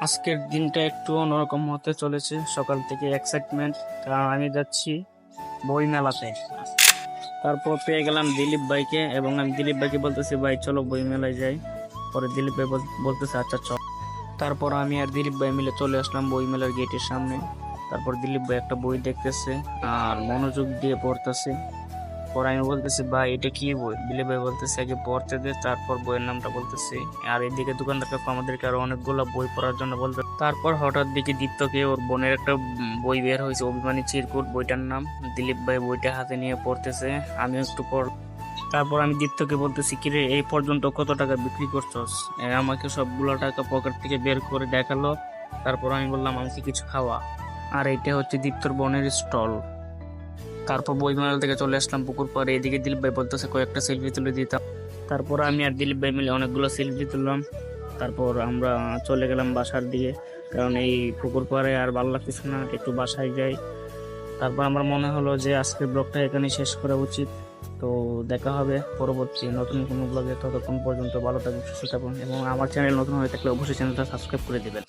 আজকের দিনটা একটু অন্যরকম হতে চলেছে। সকাল থেকে এক্সাইটমেন্ট কারণ আমি যাচ্ছি বই মেলাতে তারপর পেয়ে গেলাম দিলীপ ভাইকে এবং আমি দিলীপ ভাইকে বলতেছি, ভাই, চলো বই মেলায় যাই। পরে দিলীপ ভাই বল- বলতেছে আচ্ছা চল। তারপর আমি আর দিলীপ ভাই মিলে চলে আসলাম বই মেলার গেটের সামনে। তারপর দিলীপ ভাই একটা বই দেখতেছে আর মনোযোগ দিয়ে পড়তেছে। পর আমি বলতেছি, ভাই, এটা কি বই? দিলীপ ভাই বলতেছে, আগে পড়তে দে, তারপর বইয়ের নামটা বলতেছে। আর এদিকে দোকানদার কাকু আমাদেরকে আরও অনেকগুলো বই পড়ার জন্য বলতে তারপর হঠাৎ দিকে দীপ্তকে ওর বোনের একটা বই বের হয়েছে, অভিমানী চিরকুট বইটার নাম। দিলীপ ভাই বইটা হাতে নিয়ে পড়তেছে আমি একটু পড় তারপর আমি দীপ্তকে বলতেছি কিরে এই পর্যন্ত কত টাকা বিক্রি করছস? আমাকে সবগুলো টাকা পকেট থেকে বের করে দেখাল। তারপর আমি বললাম, আমাকে কিছু খাওয়া। আর এটা হচ্ছে দীপ্তর বোনের স্টল। তারপর বইমেলা থেকে চলে আসলাম পুকুর পাড়ে। এদিকে দিলীপ ভাই বলতেছে, কয়েকটা সেলফি তুলে দিতাম। তারপর আমি আর দিলীপ ভাই মিলে অনেকগুলো সেলফি তুললাম। তারপর আমরা চলে গেলাম বাসার দিকে, কারণ এই পুকুর পাড়ে আর ভালো লাগতেছে না একটু বাসায় যাই। তারপর আমার মনে হলো যে আজকের ব্লগটা এখানে শেষ করা উচিত। তো দেখা হবে পরবর্তী নতুন কোনো ব্লগে। ততক্ষণ পর্যন্ত ভালো থাকুন, সুস্থ থাকুন, এবং আমার চ্যানেল নতুন হয়ে থাকলে অবশ্যই চ্যানেলটা সাবস্ক্রাইব করে দেবেন।